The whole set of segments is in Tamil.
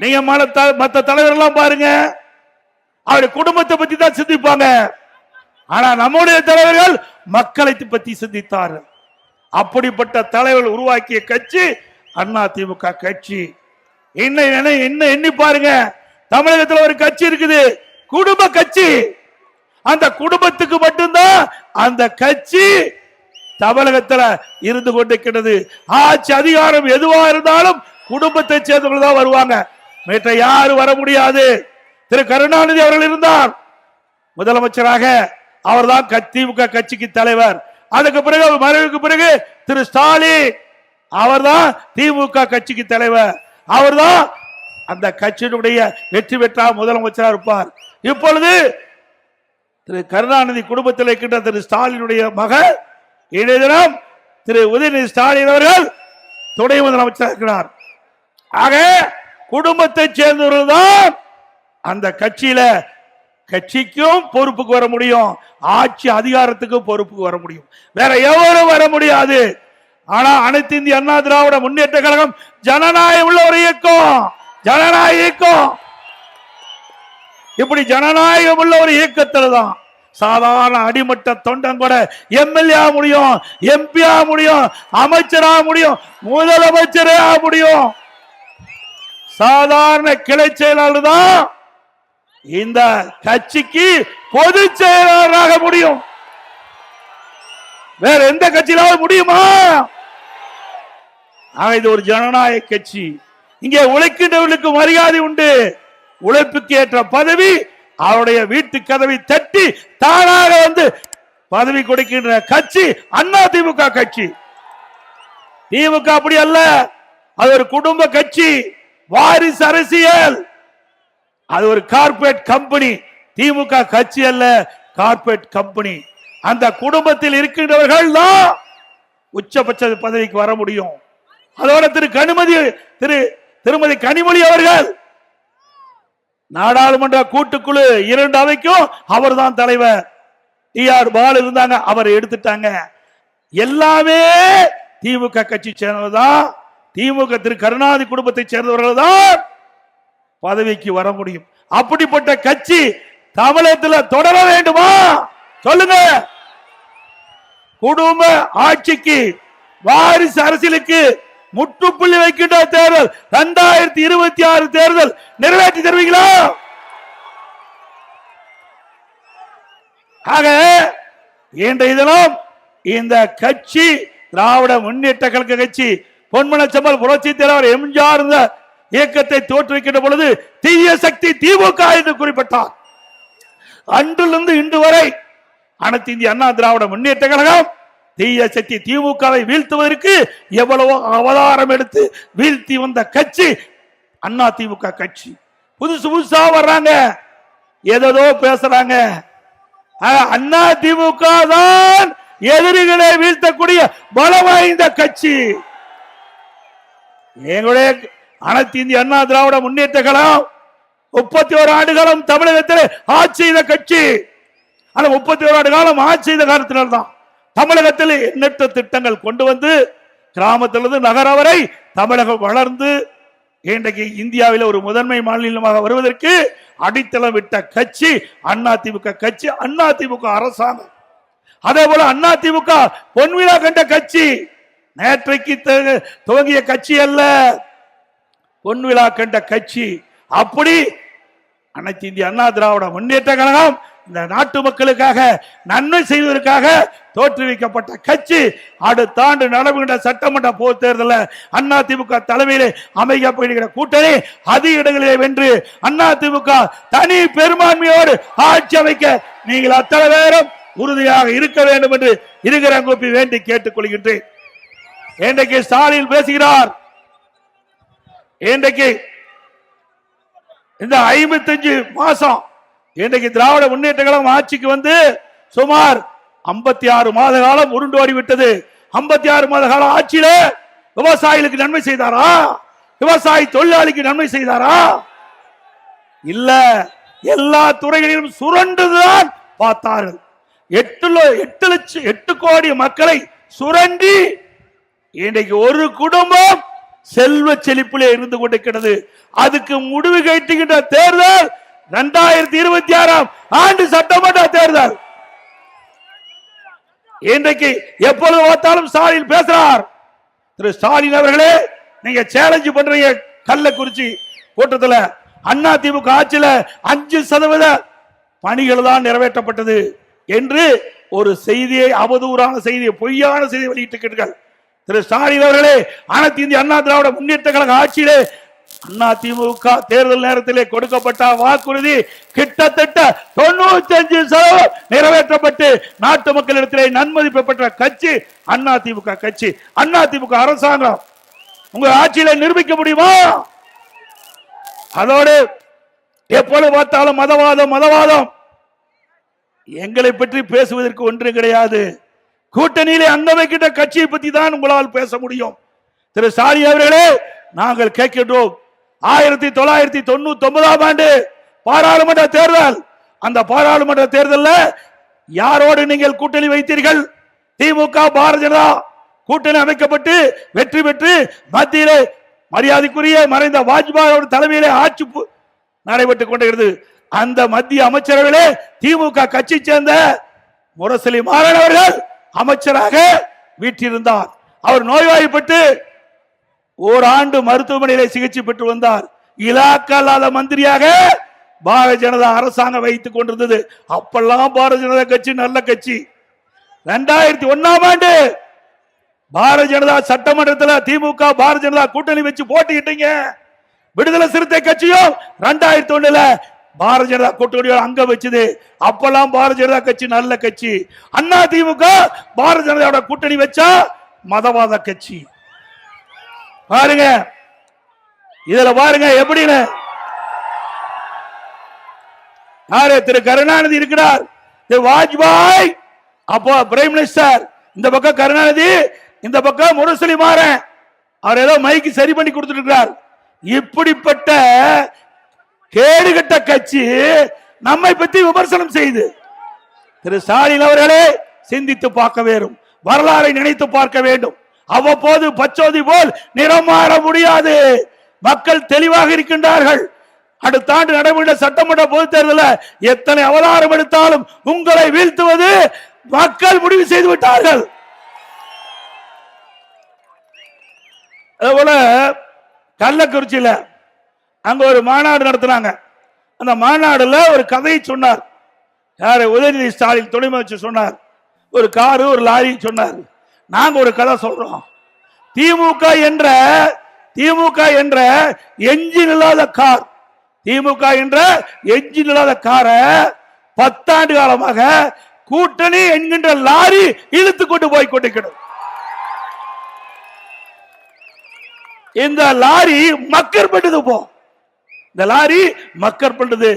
நீங்க மற்ற மத்த தலைவர்கள்லாம் பாருங்க. அவருடைய குடும்பத்தை பத்தி தான் சிந்திப்பாங்க. ஆனா நம்முடைய தலைவர்கள் மக்களை பத்தி சிந்தித்தார். அப்படிப்பட்ட தலைவர்கள் உருவாக்கிய கட்சி அண்ணா திமுக கட்சி. என்ன என்ன எண்ணி பாருங்க. தமிழகத்தில் ஒரு கட்சி இருக்குது. குடும்ப கட்சி. அந்த குடும்பத்துக்கு மட்டும்தான் அந்த கட்சி தமிழகத்தில் இருந்து கொண்டிருக்கிறது ஆட்சி அதிகாரம் எதுவா இருந்தாலும் குடும்பத்தை சேர்ந்தவர்கள் தான் வருவாங்க. மற்ற யாரும் வர முடியாது? திரு கருணாநிதி அவர்கள் இருந்தார். முதலமைச்சராக அவர்தான் க- திமுக கட்சிக்கு தலைவர். அதுக்கு பிறகு அவர் மறைவுக்கு பிறகு திரு ஸ்டாலின் அவர்தான் திமுக கட்சிக்கு தலைவர். அவர்தான் அந்த கட்சியினுடைய வெற்றி பெற்றா முதலமைச்சராக இருப்பார். இப்பொழுது திரு கருணாநிதி குடும்பத்தில் இருக்கின்ற திரு ஸ்டாலினுடைய மகள் இன்றைய தினம் திரு உதயநிதி ஸ்டாலின் அவர்கள் துணை முதலமைச்சர் இருக்கிறார். ஆக குடும்பத்தை சேர்ந்தவர்கள் தான் அந்த கட்சியில கட்சிக்கும் பொறுப்புக்கு வர முடியும் ஆட்சி அதிகாரத்துக்கும் பொறுப்புக்கு வர முடியும். வேற எவரும் வர முடியாது. ஆனா அனைத்து இந்திய அண்ணா திராவிட முன்னேற்ற கழகம் ஜனநாயகம் உள்ள ஒரு இயக்கம். ஜனநாயக இயக்கம். இப்படி ஜனநாயகம் உள்ள ஒரு இயக்கத்துல தான் சாதாரண அடிமட்ட தொண்டன் கூட எம்எல்ஏ முடியும் எம்பி முடியும் அமைச்சராக முடியும் முதலமைச்சரே முடியும். சாதாரண கிளை செயலாளர் தான் இந்த கட்சிக்கு பொதுச் செயலாளராக முடியும். வேற எந்த கட்சியிலாவது முடியுமா? இது ஒரு ஜனநாயக கட்சி. இங்கே உழைக்கின்றவர்களுக்கு மரியாதை உண்டு. உழைப்புக்கு ஏற்ற பதவி அவருடைய வீட்டு கதவை தட்டி தானாக வந்து பதவி கொடுக்கின்ற கட்சி அண்ணா திமுக கட்சி. திமுக அப்படி அல்ல. அது ஒரு குடும்ப கட்சி. வாரிசு அரசியல். அது ஒரு கார்ப்பரேட் கம்பெனி. திமுக கட்சி அல்ல கார்ப்பரேட் கம்பெனி. அந்த குடும்பத்தில் இருக்கின்றவர்கள் தான் உச்சபட்ச பதவிக்கு வர முடியும். அதோட திரு கனிமதி திரு திருமதி கனிமொழி அவர்கள் நாடாளுமன்ற கூட்டுக்குழு இரண்டு அவைக்கும் அவர்தான் தலைவர். டி ஆர் பால் இருந்தாங்க அவரை எடுத்துட்டாங்க. எல்லாமே திமுக கட்சி சேர்ந்தவர் தான் திமுக திரு கருணாநிதி குடும்பத்தை சேர்ந்தவர்கள் தான் பதவிக்கு வர முடியும். அப்படிப்பட்ட கட்சி தமிழகத்தில் தொடர வேண்டுமா? சொல்லுங்க. குடும்ப ஆட்சிக்கு வாரிசு அரசியலுக்கு முற்றுப்புள்ளி வைக்கின்ற தேர்தல் இரண்டாயிரத்தி இருபத்தி ஆறு தேர்தல் நிறைவேற்றி தருவீங்களா? ஆக இன்றைய தினம் இந்த கட்சி திராவிட முன்னேற்ற கழக கட்சி பொன்மனச்சம்பல் புரட்சி தலைவர் எம்ஜிஆர் இந்த இயக்கத்தை தோற்றுவிக்கின்ற பொழுது தீய சக்தி திமுக என்று குறிப்பிட்டார். அன்றிலிருந்து இன்று வரை அனைத்து இந்திய அண்ணா திராவிட முன்னேற்ற கழகம் தீய சக்தி திமுகவை வீழ்த்துவதற்கு எவ்வளவோ அவதாரம் எடுத்து வீழ்த்தி வந்த கட்சி அண்ணா திமுக கட்சி. புதுசு புதுசா வர்றாங்க. ஏதோ பேசுறாங்க. அண்ணா திமுக தான் எதிரிகளை வீழ்த்தக்கூடிய பலம் வாய்ந்த கட்சி. எங்களுடைய அனைத்து இந்திய அண்ணா திராவிட முன்னேற்ற கழகம் முப்பத்தி ஒரு ஆண்டு காலம் தமிழகத்தில் ஆட்சி செய்த கட்சி. ஆனா முப்பத்தி ஒரு ஆண்டு காலம் ஆட்சி செய்த காலத்தினால்தான் தமிழகத்தில் எண்ணற்ற திட்டங்கள் கொண்டு வந்து கிராமத்திலிருந்து நகர வரை தமிழகம் வளர்ந்து இன்றைக்கு இந்தியாவில் ஒரு முதன்மை மாநிலமாக வருவதற்கு அடித்தளம் விட்ட கட்சி அண்ணா திமுக கட்சி அண்ணா திமுக அரசாங்கம். அதே போல அண்ணா திமுக பொன்விழா கண்ட கட்சி. நேற்றைக்கு துவங்கிய கட்சி அல்ல. பொன்விழா கண்ட கட்சி. அப்படி அனைத்து இந்திய அண்ணா திராவிட முன்னேற்ற கழகம் இந்த நாட்டு மக்களுக்காக நன்மை செய்வதற்காக தோற்றுவிக்கப்பட்ட கட்சி. அடுத்த ஆண்டு நடைபெறுகின்ற சட்டமன்ற பொது தேர்தலில் அண்ணா திமுக தலைமையிலே அமைக்கப்படுகிற கூட்டணி அதிக இடங்களிலே வென்று அண்ணா திமுக தனி பெரும்பான்மையோடு ஆட்சி அமைக்க நீங்கள் அத்தனை பேரும் உறுதியாக இருக்க வேண்டும் என்று இருக்கிற கூப்பி வேண்டி கேட்டுக் கொள்கின்றேன் இன்றைக்கு ஸ்டாலின் பேசுகிறார். இன்றைக்கு இந்த ஐம்பத்தஞ்சு மாசம் இன்றைக்கு திராவிட முன்னேற்ற கழகம் ஆட்சிக்கு வந்து சுமார் 56 ஆறு மாத காலம் உருண்டு ஓடி விட்டது 56 ஆறு மாத காலம் ஆட்சியில விவசாயிகளுக்கு நன்மை செய்தாரா? விவசாயி தொழிலாளிக்கு நன்மை செய்தாரா? இல்ல எல்லா துறைகளிலும் சுரண்டுதான் பார்த்தார்கள். எட்டு எட்டு லட்சம் எட்டு கோடி மக்களை சுரண்டி இன்றைக்கு ஒரு குடும்பம் செல்வ செழிப்பிலே இருந்து கொண்டிருக்கிறது. அதுக்கு முடிவு கட்டுகின்ற தேர்தல் இரண்டாயிரத்தி இருபத்தி ஆறாம் ஆண்டு சட்டமன்ற தேர்தல். இன்றைக்கு எப்பொழுது பார்த்தாலும் ஸ்டாலின் பேசுறார். திரு ஸ்டாலின் அவர்களே நீங்க சேலஞ்சு பண்றீங்க கள்ளக்குறிச்சி கூட்டத்தில். அண்ணா திமுக ஆட்சியில் அஞ்சு சதவீத பணிகள் தான் நிறைவேற்றப்பட்டது என்று ஒரு செய்தியை அவதூறான செய்தியை பொய்யான செய்தியை வெளியிட்டிருக்கிறீர்கள். திரு ஸ்டாலின் அவர்களே அனைத்து இந்திய அண்ணா திராவிட முன்னேற்ற கழக ஆட்சியிலே அண்ணா திமுக தேர்தல் நேரத்திலே கொடுக்கப்பட்ட வாக்குறுதி கிட்டத்தட்ட தொண்ணூத்தி அஞ்சு சதவீதம் நிறைவேற்றப்பட்டு நாட்டு மக்களிடத்திலே நன்மதிப்பு பெற்ற கட்சி அண்ணா திமுக கட்சி அண்ணா திமுக அரசாங்கம். உங்க ஆட்சியில நிரூபிக்க முடியுமா? அதோடு எப்பொழுது பார்த்தாலும் மதவாதம் மதவாதம். எங்களை பற்றி பேசுவதற்கு ஒன்று கிடையாது. கூட்டணியிலே அந்தவை கிட்ட கட்சியை பத்தி தான் உங்களால் பேச முடியும். திரு சாரி அவர்களே நாங்கள் கேட்கின்றோம். ஆயிரத்தி தொள்ளாயிரத்தி தொண்ணூத்தி ஒன்பதாம் ஆண்டு பாராளுமன்ற தேர்தல். அந்த பாராளுமன்ற தேர்தலில் யாரோடு நீங்கள் கூட்டணி வைத்தீர்கள்? திமுக பாரதிய ஜனதா கூட்டணி அமைக்கப்பட்டு வெற்றி பெற்று மத்தியிலே மரியாதைக்குரிய மறைந்த வாஜ்பாய் தலைமையிலே ஆட்சி நடைபெற்றுக் கொண்டிருந்தது. அந்த மத்திய அமைச்சரவையிலே திமுக கட்சி சேர்ந்த முரசலி மாறன் அவர்கள் அமைச்சராக வீற்றிருந்தார் அவர் நோய்வாய்ப்பட்டு ஓராண்டு மருத்துவமனையில சிகிச்சை பெற்று வந்தார். இலாக்கா இல்லாத மந்திரியாக பாரதிய ஜனதா அரசாங்கம் வைத்துக் கொண்டிருந்தது. அப்பெல்லாம் பாரதிய ஜனதா கட்சி நல்ல கட்சி. ரெண்டாயிரத்தி ஒன்னாம் ஆண்டு பாரதிய ஜனதா சட்டமன்றத்தில் திமுக பாரதிய ஜனதா கூட்டணி வச்சு போட்டிக்கிட்டீங்க விடுதலை சிறுத்தை கட்சியும் ரெண்டாயிரத்தி ஒண்ணுல பாரதிய ஜனதா கூட்டணியோட அங்க வச்சது. அப்பெல்லாம் பாரதிய ஜனதா கட்சி நல்ல கட்சி. அண்ணா திமுக பாரதிய ஜனதாவோட கூட்டணி வச்சா மதவாத கட்சி. பாருங்க. இதுல பாருங்க எப்படின்னு? யாரு? திரு கருணாநிதி இருக்கிறார். திரு வாஜ்பாய் அப்போ பிரைம் மினிஸ்டர் இந்த பக்கம் கருணாநிதி இந்த பக்கம் முரசொலி மாறன். அவர் ஏதோ மைக்கு சரி பண்ணி கொடுத்துட்டு இருக்கிறார். இப்படிப்பட்ட கேடுகட்ட கட்சி நம்மை பற்றி விமர்சனம் செய்து. திரு ஸ்டாலின் அவர்களே சிந்தித்து பார்க்க வேண்டும். வரலாறை நினைத்து பார்க்க வேண்டும். அவ்வப்போது பச்சோதி போல் நிறம் மாற முடியாது. மக்கள் தெளிவாக இருக்கின்றார்கள். அடுத்த ஆண்டு நடைபெற்ற சட்டமன்ற பொதுத் தேர்தலில் எத்தனை அவதாரம் எடுத்தாலும் உங்களை வீழ்த்துவது மக்கள் முடிவு செய்து விட்டார்கள். அதுபோல கள்ளக்குறிச்சியில் அங்க ஒரு மாநாடு நடத்தினாங்க. அந்த மாநாடுல ஒரு கதையை சொன்னார். யாரு? உதயநிதி ஸ்டாலின் துணை அமைச்சர் சொன்னார். ஒரு காரு ஒரு லாரி சொன்னார். நாங்க ஒரு கதை சொல்றோம். திமுக என்ற திமுக என்ற எஞ்சின் இல்லாத கார் திமுக என்ற எஞ்சின் இல்லாத காரை பத்தாண்டு காலமாக கூட்டணி என்கின்ற லாரி இழுத்து கொண்டு போய் கொண்டிருக்கிறது. இந்த லாரி மக்கள் பட்டுது போ. இந்த லாரி மக்கர் பண்றது.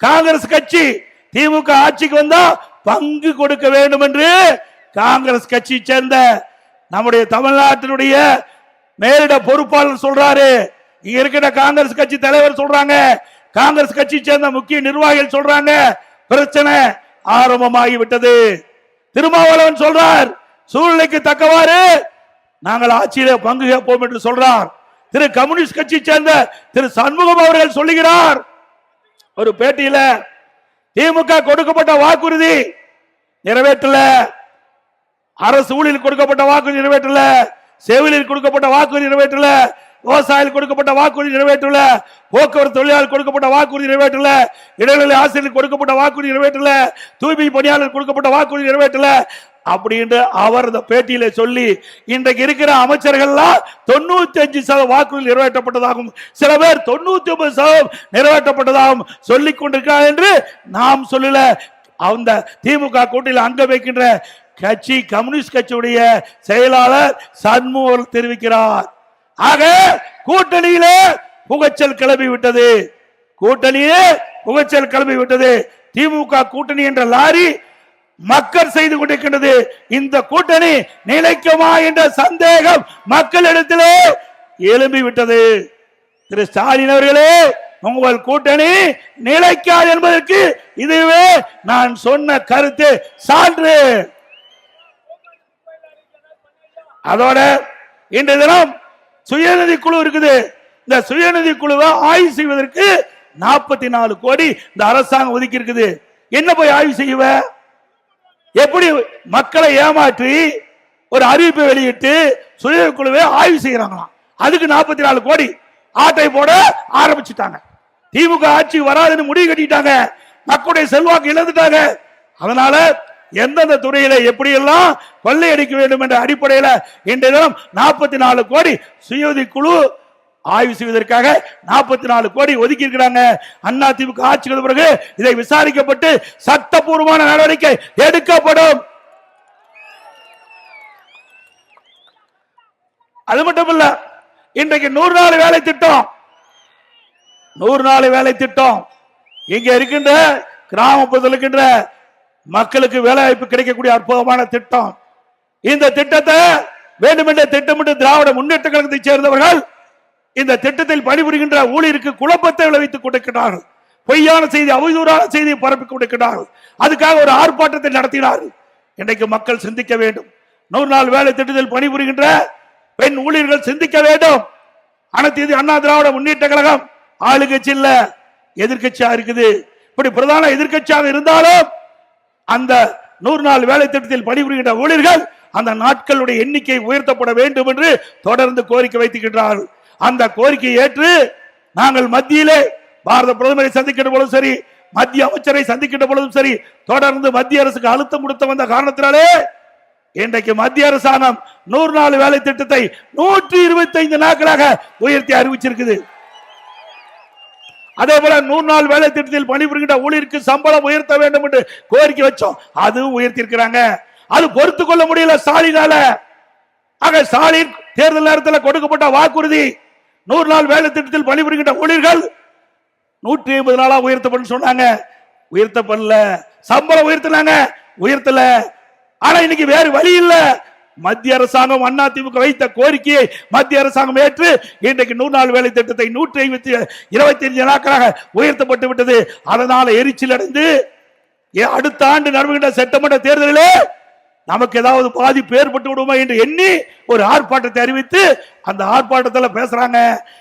காங்கிரஸ் கட்சி திமுக ஆட்சிக்கு வந்தா பங்கு கொடுக்க வேண்டும் என்று காங்கிரஸ் கட்சி சேர்ந்த நம்முடைய தமிழ்நாட்டினுடைய மேலிட பொறுப்பாளர் சொல்றாரு. இங்க இருக்கிற காங்கிரஸ் கட்சி தலைவர் சொல்றாங்க. காங்கிரஸ் கட்சி சேர்ந்த முக்கிய நிர்வாகிகள் சொல்றாங்க. பிரச்சனை ஆரம்பமாகி விட்டது திருமாவளவன் சொல்றார் சூழ்நிலைக்கு தக்கவாறு நாங்கள் ஆட்சியில பங்கு கேட்போம் என்று சொல்றார். திரு கம்யூனிஸ்ட் கட்சி சேர்ந்த திரு சண்முகம் அவர்கள் சொல்லுகிறார். ஒரு பேட்டியில திமுக கொடுக்கப்பட்ட வாக்குறுதி நிறைவேற்றல. அரசு ஊழியர் கொடுக்கப்பட்ட வாக்குறுதி நிறைவேற்றல. செவிலில் கொடுக்கப்பட்ட வாக்குறுதி நிறைவேற்றல. விவசாயிகள் கொடுக்கப்பட்ட வாக்குறுதி நிறைவேற்றல. போக்குவரத்து தொழிலாளர் கொடுக்கப்பட்ட வாக்குறுதி நிறைவேற்றல. இடைநிலை ஆசிரியர் கொடுக்கப்பட்ட வாக்குறுதி நிறைவேற்றல. தூய்மை பணியாளர் கொடுக்கப்பட்ட வாக்குறுதி நிறைவேற்றல. அப்படின்னு அவர் இந்த பேட்டியில சொல்லி இன்றைக்கு இருக்கிற அமைச்சர்கள்லாம் தொண்ணூத்தி அஞ்சு சதவீத வாக்குகள் நிறைவேற்றப்பட்டதாகவும் சில பேர் தொண்ணூத்தி ஒன்பது சதவீதம் நிறைவேற்றப்பட்டதாகவும் சொல்லிக் கொண்டிருக்கிறார் என்று நாம் சொல்லல. அந்த திமுக கூட்டணியில் அங்க வைக்கின்ற கட்சி கம்யூனிஸ்ட் கட்சியுடைய செயலாளர் சண்முகம் தெரிவிக்கிறார். ஆக கூட்டணியிலே புகைச்சல் கிளம்பி விட்டது. கூட்டணியே புகைச்சல் கிளம்பி விட்டது. திமுக கூட்டணி என்ற லாரி மக்கள் செய்து கொண்டிருக்கின்றது. இந்த கூட்டணி நிலைக்குமா என்ற சந்தேகம் மக்களிடத்திலே எழும்பி விட்டது. திரு ஸ்டாலின் அவர்களே உங்கள் கூட்டணி நிலைக்காது என்பதற்கு இதுவே நான் சொன்ன கருத்து. சான்று. அதோட இன்று தினம் சுயநிதி குழு இருக்குது. இந்த சுயநிதி குழுவை ஆய்வு செய்வதற்கு நாற்பத்தி நாலு கோடி இந்த அரசாங்கம் ஒதுக்கி இருக்குது என்ன போய் ஆய்வு செய்வேன் எப்படி மக்களை ஏமாற்றி ஒரு அறிவிப்பை வெளியிட்டு சுய குழுவை ஆய்வு செய்யறாங்களாம் அதுக்கு நாற்பத்தி நாலு கோடி ஆட்டை போட ஆரம்பிச்சுட்டாங்க. திமுக ஆட்சி வராதுன்னு முடிவு கட்டிட்டாங்க. மக்களுடைய செல்வாக்கு இழந்துட்டாங்க. அதனால எந்தெந்த துறையில எப்படியெல்லாம் கொள்ளையடிக்க வேண்டும் என்ற அடிப்படையில இன்றைய தினம் நாற்பத்தி நாலு கோடி சுயதி குழு ஆய்வு செய்வதற்காக நாற்பத்தி நாலு கோடி ஒதுக்கி இருக்கிறாங்க. அண்ணா திமுக ஆட்சிக்கு பிறகு இதை விசாரிக்கப்பட்டு சட்டபூர்வமான நடவடிக்கை எடுக்கப்படும். அது மட்டும் இல்ல இன்றைக்கு நூறு நாள் வேலை திட்டம். நூறு நாள் வேலை திட்டம். இங்க இருக்கின்ற கிராமப்புறத்தில் இருக்கின்ற மக்களுக்கு வேலை வாய்ப்பு கிடைக்கக்கூடிய அற்புதமான திட்டம். இந்த திட்டத்தை வேண்டுமென்றே திட்டமிட்டு திராவிட முன்னேற்ற கழகத்தைச் சேர்ந்தவர்கள் இந்த திட்டத்தில் பணிபுரிகின்ற ஊழியருக்கு குழப்பத்தை விளைவித்துக் கொண்டிருக்கிறார்கள். பொய்யான செய்தி அவதூறான செய்தியை பரப்பி கொண்டிருக்கிறார்கள். அதுக்காக ஒரு ஆர்ப்பாட்டத்தை நடத்தினார்கள். இன்றைக்கு மக்கள் சிந்திக்க வேண்டும். நூறு நாள் வேலை திட்டத்தில் பணிபுரிகின்ற பெண் ஊழியர்கள் சிந்திக்க வேண்டும். அனைத்து இது அண்ணா திராவிட முன்னேற்ற கழகம் ஆளுங்கட்சி இல்ல எதிர்கட்சியா இருக்குது. இப்படி பிரதான எதிர்க்கட்சியாக இருந்தாலும் அந்த நூறு நாள் வேலை திட்டத்தில் பணிபுரிகின்ற ஊழியர்கள் அந்த நாட்களுடைய எண்ணிக்கை உயர்த்தப்பட வேண்டும் என்று தொடர்ந்து கோரிக்கை வைத்துக்கின்றார்கள் அந்த கோரிக்கையை ஏற்று நாங்கள் மத்தியிலே பாரத பிரதமரை சந்திக்கிற பொழுதும் சரி மத்திய அமைச்சரை சந்திக்கின்ற பொழுதும் சரி தொடர்ந்து மத்திய அரசுக்கு அழுத்தம் கொடுத்த வந்த காரணத்தினாலே இன்றைக்கு மத்திய அரசாங்கம் நூறு நாள் வேலை திட்டத்தை நூற்றி இருபத்தி ஐந்து நாட்களாக உயர்த்தி அறிவிச்சிருக்குது. அதே போல நூறு நாள் வேலை திட்டத்தில் பணிபுரிகின்ற ஊழியருக்கு சம்பளம் உயர்த்த வேண்டும் என்று கோரிக்கை வச்சோம். அதுவும் உயர்த்தி இருக்கிறாங்க அது பொறுத்து கொள்ள முடியல ஸ்டாலினால. ஆக ஸ்டாலின் தேர்தல் நேரத்தில் கொடுக்கப்பட்ட வாக்குறுதி நூறு நாள் வேலை திட்டத்தில் பணிபுரிகின்ற ஊழியர்கள் நூற்றி ஐம்பது நாளா உயர்த்தப்படும் சொன்னாங்க. உயர்த்த பண்ணல சம்பளம் உயர்த்தினாங்க. உயர்த்தல. ஆனா இன்னைக்கு வேறு வழி இல்ல. மத்திய அரசாங்கம் அண்ணா திமுக வைத்த கோரிக்கையை மத்திய அரசாங்கம் ஏற்று இன்றைக்கு நூறு நாள் வேலை திட்டத்தை நூற்றி ஐம்பத்தி இருபத்தி அஞ்சு நாட்களாக உயர்த்தப்பட்டு விட்டது. அதனால எரிச்சல் அடைந்து அடுத்த ஆண்டு நடவுகின்ற சட்டமன்ற தேர்தலிலே நமக்கு ஏதாவது பாதிப்பு ஏற்பட்டு விடுமா என்று எண்ணி ஒரு ஆர்ப்பாட்டத்தை அறிவித்து அந்த ஆர்ப்பாட்டத்தில் பேசுறாங்க.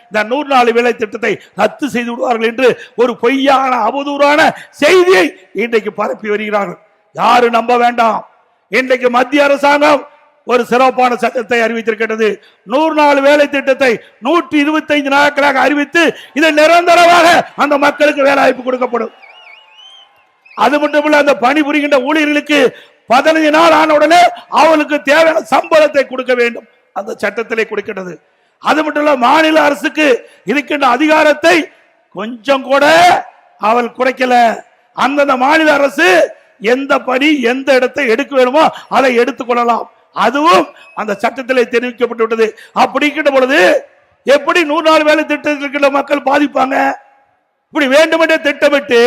இந்த நூறு நாள் வேலை திட்டத்தை ரத்து செய்து விடுவார்கள் என்று ஒரு பொய்யான அவதூறான செய்தியை இன்றைக்கு பரப்பி வருகிறார்கள். யாரும் நம்ப வேண்டாம். இன்றைக்கு மத்திய அரசாங்கம் ஒரு சிறப்பான சட்டத்தை அறிவித்திருக்கிறது நூறு நாள் வேலை திட்டத்தை நூற்றி இருபத்தி ஐந்து நாட்களாக அறிவித்து இது நிரந்தரமாக அந்த மக்களுக்கு வேலை வாய்ப்பு கொடுக்கப்படும். அது மட்டுமல்ல அந்த பணிபுரிகின்ற ஊழியர்களுக்கு பதினைஞ்சு நாள் ஆன உடனே அவளுக்கு தேவையான சம்பளத்தை கொடுக்க வேண்டும். அந்த சட்டத்திலே கொடுக்கிறது அது மட்டும் இல்ல மாநில அரசுக்கு இருக்கின்ற அதிகாரத்தை கொஞ்சம் கூட அவள் குறைக்கல. அந்தந்த மாநில அரசு எந்த பணி எந்த இடத்தை எடுக்க வேணுமோ அதை எடுத்துக்கொள்ளலாம் அதுவும் அந்த சட்டத்திலே தெரிவிக்கப்பட்டு விட்டது. அப்படிங்கிற பொழுது எப்படி நூறு நாள் வேலை திட்டத்தில் இருக்கின்ற மக்கள் பாதிப்பாங்க? இப்படி வேண்டுமென்றே திட்டமிட்டு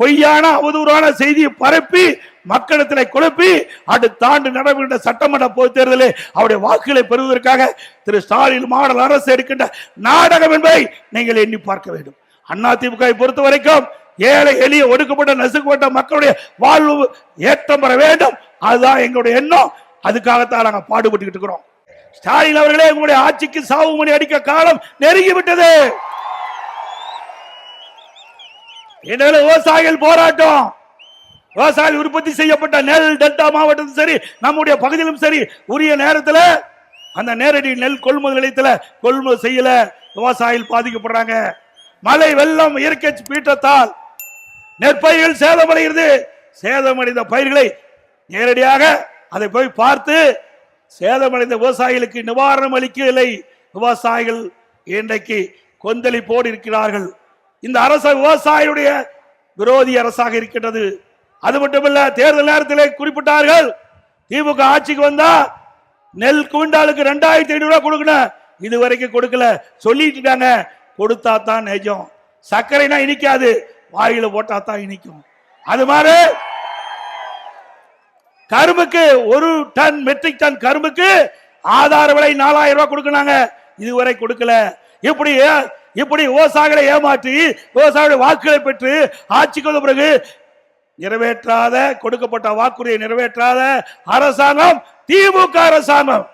பொய்யான அவதூறான செய்தியை பரப்பி மக்களிடத்தில் குழப்பி அடுத்த ஆண்டு நடைபெறுகின்ற சட்டமன்ற பொதுத் தேர்தலில் அவருடைய வாக்குகளை பெறுவதற்காக திரு ஸ்டாலின் மாடல் அரசு எடுக்கின்ற நாடகம் என்பதை நீங்கள் எண்ணி பார்க்க வேண்டும். அண்ணா திமுக பொறுத்த வரைக்கும் ஏழை எளிய ஒடுக்கப்பட்ட நசுக்கப்பட்ட மக்களுடைய வாழ்வு ஏற்றம் பெற வேண்டும். அதுதான் எங்களுடைய எண்ணம். அதுக்காகத்தான் நாங்கள் பாடுபட்டுக்கிட்டு இருக்கிறோம். ஸ்டாலின் அவர்களே உங்களுடைய ஆட்சிக்கு சாவு மணி அடிக்க காலம் நெருங்கி விட்டது. விவசாயிகள் போராட்டம். விவசாயி உற்பத்தி செய்யப்பட்ட நெல் டெல்டா மாவட்டத்தில் சரி நம்முடைய பகுதியிலும் சரி உரிய நேரத்தில் அந்த நேரடி நெல் கொள்முதல் நிலையத்தில் கொள்முதல் செய்யல. விவசாயிகள் பாதிக்கப்படுறாங்க. மழை வெள்ளம் இயற்கை பீற்றத்தால் நெற்பயிர்கள் சேதமடைகிறது. சேதமடைந்த பயிர்களை நேரடியாக அதை போய் பார்த்து சேதமடைந்த விவசாயிகளுக்கு நிவாரணம் அளிக்கவில்லை. விவசாயிகள் இன்றைக்கு கொந்தளிப்போடு இருக்கிறார்கள். இந்த அரசு விவசாயியுடைய விரோதி அரசாக இருக்கின்றது. அது மட்டுமல்ல தேர்தல் நேரத்திலே குறிப்பிட்டார்கள் திமுக ஆட்சிக்கு வந்தா நெல் குவிண்டாலுக்கு ரெண்டாயிரத்தி ஐநூறு ரூபாய் கொடுக்கணும். இது வரைக்கும் கொடுக்கல. சொல்லிட்டுட்டாங்க கொடுத்தா தான் நிஜம். சர்க்கரைனா இனிக்காது. வாயில போட்டா தான் இனிக்கும். அது மாதிரி கரும்புக்கு ஒரு டன் மெட்ரிக் டன் கரும்புக்கு ஆதார விலை நாலாயிரம் ரூபாய் கொடுக்கணாங்க. இதுவரை கொடுக்கல. இப்படி இப்படி விவசாயிகளை ஏமாற்றி விவசாயிகளுடைய வாக்குகளை பெற்று ஆட்சிக்கு வந்த பிறகு நிறைவேற்றாத கொடுக்கப்பட்ட வாக்குறுதியை நிறைவேற்றாத அரசாங்கம் திமுக அரசாங்கம்.